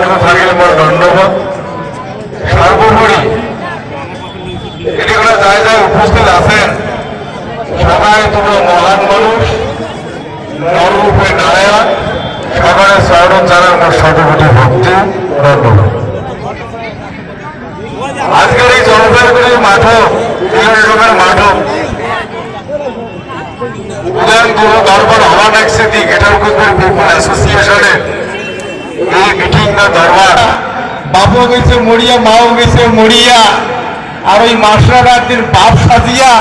পবিত্র থাকিলে মোর ধন্যবাদ সর্বোপরি এটি কোনো জায়গায় উপস্থিত আছেন, সবাই তোমরা মহান মানুষ, নররূপে নারায়ণ মোট শতকোটি ভক্তি আজকের এই জলপাইগুড়ির উদয়ন গুরু দরবার হওয়া লাগছে দি গেটার কুকুর পিপল অ্যাসোসিয়েশনের এই মিটিং না দরবার গেছে মরিয়া মাও গেছে মরিয়া আর ওই বাপ সাজিয়া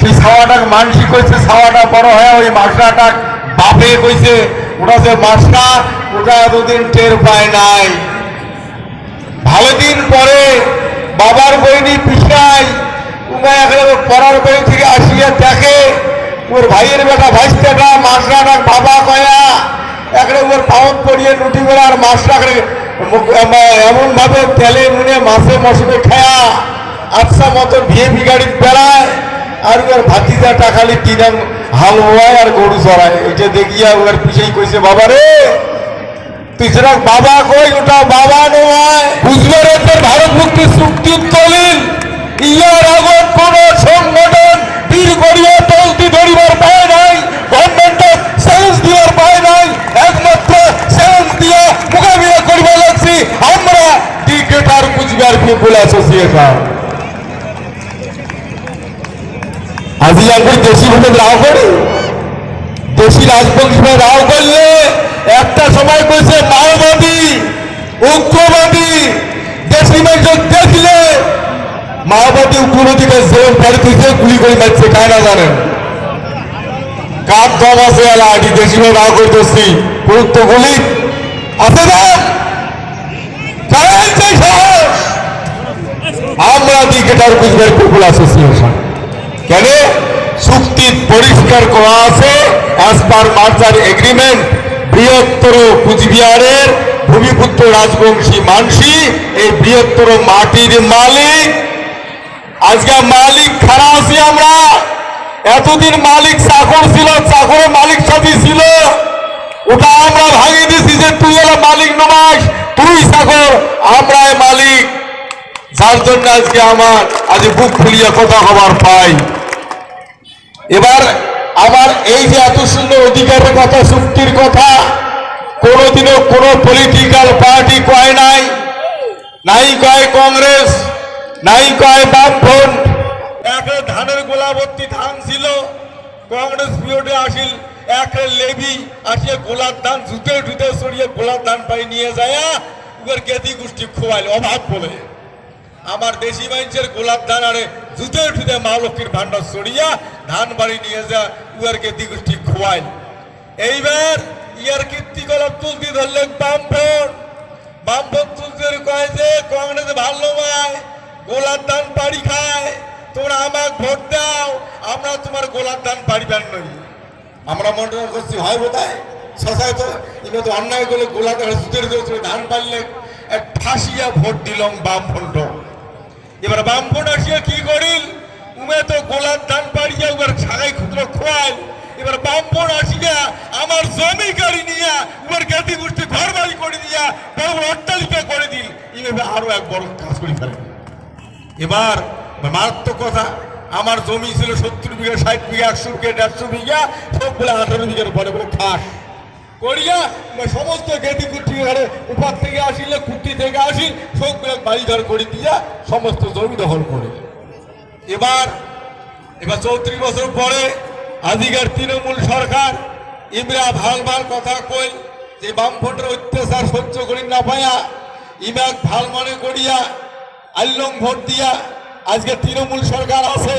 সেই ছাওয়াটা বড় ওই মাসরাটাক বাপে কইছে, ওটা যে মাসরা, ওটা এতদিন টের পায় নাই। ভালো দিন পরে বাবার বইনি পিছাই উমা একেবারে পড়ার বই থেকে আসিয়া দেখে, ওর ভাইয়ের বেটা ভাইস্তেটা মাসরাটাক বাবা কয়া ওর পাউন পড়িয়ে রুটি করে আর রাখলে এমন ভাবে তেলে নুনে মাছে মশুকে খায়া আচ্ছা মতো বিয়ে বিগাড়ি বেড়ায়। আর ওর ভাতিজা টাকালি কিনাম হাল হওয়ায় আর গরু চড়ায়। এটা দেখিয়া ওর পিছিয়ে কইছে বাবা রে তুই যেটা বাবা কই, ওটা বাবা নয় বুঝবারে তোর ভারত মুক্তি চুক্তি দলিল ইয়ার আগত কোন সংগঠন বীর করিয়া তলতি ধরিবার পায় নাই গভর্নমেন্টের সেন্স দিবার পায় নাই একমাত্র সেন্স দিয়া মোকাবিলা করিবার লাগছি আমরা ক্রিকেটার পিপুল অ্যাসোসিয়েশন আজি আমি দেশি ভোটে রাও করি? দেশি রাজবংশীরা রাও করলে একটা সময় কইছে মাওবাদী উগ্রবাদী দেশি মানুষ দেখলে মাওবাদী উগ্রবাদীকে জেল বাড়ি থেকে গুলি করে মারছে কায় না জানেন? কার দম আছে এলা আদি দেশি ভাই রাও করতেছি? গুরুত্ব গুলি। আছে না কারণ সেই সাহস ক্রিকেটার কুচবিহার পিপুল অ্যাসোসিয়েশন। কেন? চুক্তি পরিষ্কার করা আছে অ্যাজ পার মার্জার এগ্রিমেন্ট বৃহত্তর কুচবিহারের ভূমিপুত্র রাজবংশী মানসি, এই বৃহত্তর মাটির মালিক। আজকে মালিক খারাপ আছি আমরা। এতদিন মালিক চাকর ছিল, চাকরের মালিক সাথী ছিল। ওটা আমরা ভাঙিয়ে দিছি যে তুই হলো মালিক নমাস তুই চাকর, আমরাই মালিক। যার জন্য আজকে আমার, আজ বুক ফুলিয়ে কথা হবার পাই। এবার আমার এই যে এত সুন্দর অধিকারের কথা, চুক্তির কথা, কোনোদিনও কোনো পলিটিক্যাল পার্টি কয় নাই নাই কয় কংগ্রেস, নাই কয় বামফ্রন্ট। একটা ধানের গোলা ভর্তি ধান ছিল, কংগ্রেস পিরিয়ডে আসিল একটা লেবি আসিয়া গোলার ধান জুতে ঢুতে সরিয়ে গোলার ধান পাই নিয়ে যায় এবার গেদি গোষ্ঠী খোয়াইল, অভাব বলে। আমার দেশি মানুষের গোলাপ ধান আরে জুতে ঠুতে মা লক্ষ্মীর ভান্ডার সরিয়া, ধান বাড়ি নিয়ে যা, উয়ারকে দিগুষ্টি খোয়াইল। এইবার ইয়ার কীর্তি কলাপ তুলতি ধরলেন বামফ্রন্ট। বামফ্রন্ট তুলতে কয় যে, কংগ্রেস ভালো নয় গোলাপ ধান পাড়ি খায়, তোমরা আমাকে ভোট দাও, আমরা তোমার গোলাপ ধান পাড়িবার নই। আমরা মনে করছি, হয় বোধহয়? শশায় তো ইনে তো অন্যায় করলে গোলা ধান ধান ফাঁসিয়া ভোট দিলং বামফ্রন্ট এবার বামফ্রন্ট আসিয়া কি করিল? উমে তো গোলার ধান পাড়িয়া এবার ছাগাই ক্ষুদ্র খোয়াইল। এবার বামফ্রন্ট আসিয়া আমার জমি গাড়ি নিয়া এবার জ্ঞাতি গোষ্ঠী ঘর বাড়ি করে দিয়া বড় বড় অট্টালিকা করে দিল। এইভাবে আরও এক বড় কাজ করে ফেলে। এবার মারাত্মক কথা, আমার জমি ছিল সত্তর বিঘা, ষাট বিঘা, একশো বিঘা দেড়শো বিঘা, সবগুলো আঠারো বিঘার পরে পরে খাস। করিয়া সমস্ত গেদি কুটি ঘরে উপার থেকে আসিলে, কুটি থেকে আসি, সবগুলো বাড়ি ঘর করে দিয়া সমস্ত জমি দখল করে। এবার এবার চৌত্রিশ বছর পরে আদিকার তৃণমূল সরকার ইমরা ভালো ভালো কথা কই যে বামফ্রন্টের অত্যাচার সহ্য করি না পাইয়া ইমাক ভালো মনে করিয়া আল্লং ভোট দিয়া আজকে তৃণমূল সরকার আছে,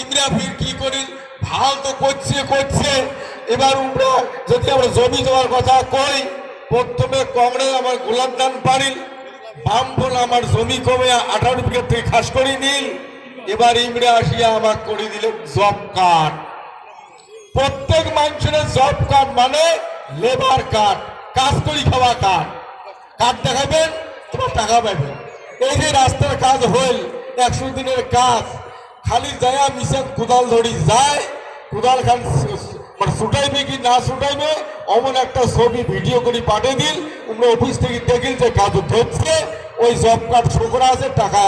ইমরা ফির কি করি ভালো তো করছে করছে এবার আমরা যদি আমরা জমি দেওয়ার কথা কই, প্রথমে কংগ্রেস আমার গোলাপ দান পারিল বামফল আমার জমি কমে আঠারো বিঘা থেকে খাস করি নিল, এবার ইমরা আসিয়া আমার করে দিল জব কার্ড। প্রত্যেক মানুষের জব কার্ড মানে লেবার কার্ড, কাজ করি খাওয়া কার্ড। কার্ড দেখাবেন, তোমার টাকা পাবেন এই যে রাস্তার কাজ হইল, একশো দিনের কাজ, খালি যায় মিশন কোদাল ধরি যায়, কোদাল খান মানে ছুটাইবে কি না ছুটাইবে অমন একটা ছবি ভিডিও করে পাঠিয়ে দিল। আমরা অফিস থেকে দেখিল যে কাজ ধরছে, ওই জব কার্ড শো করা আছে, টাকা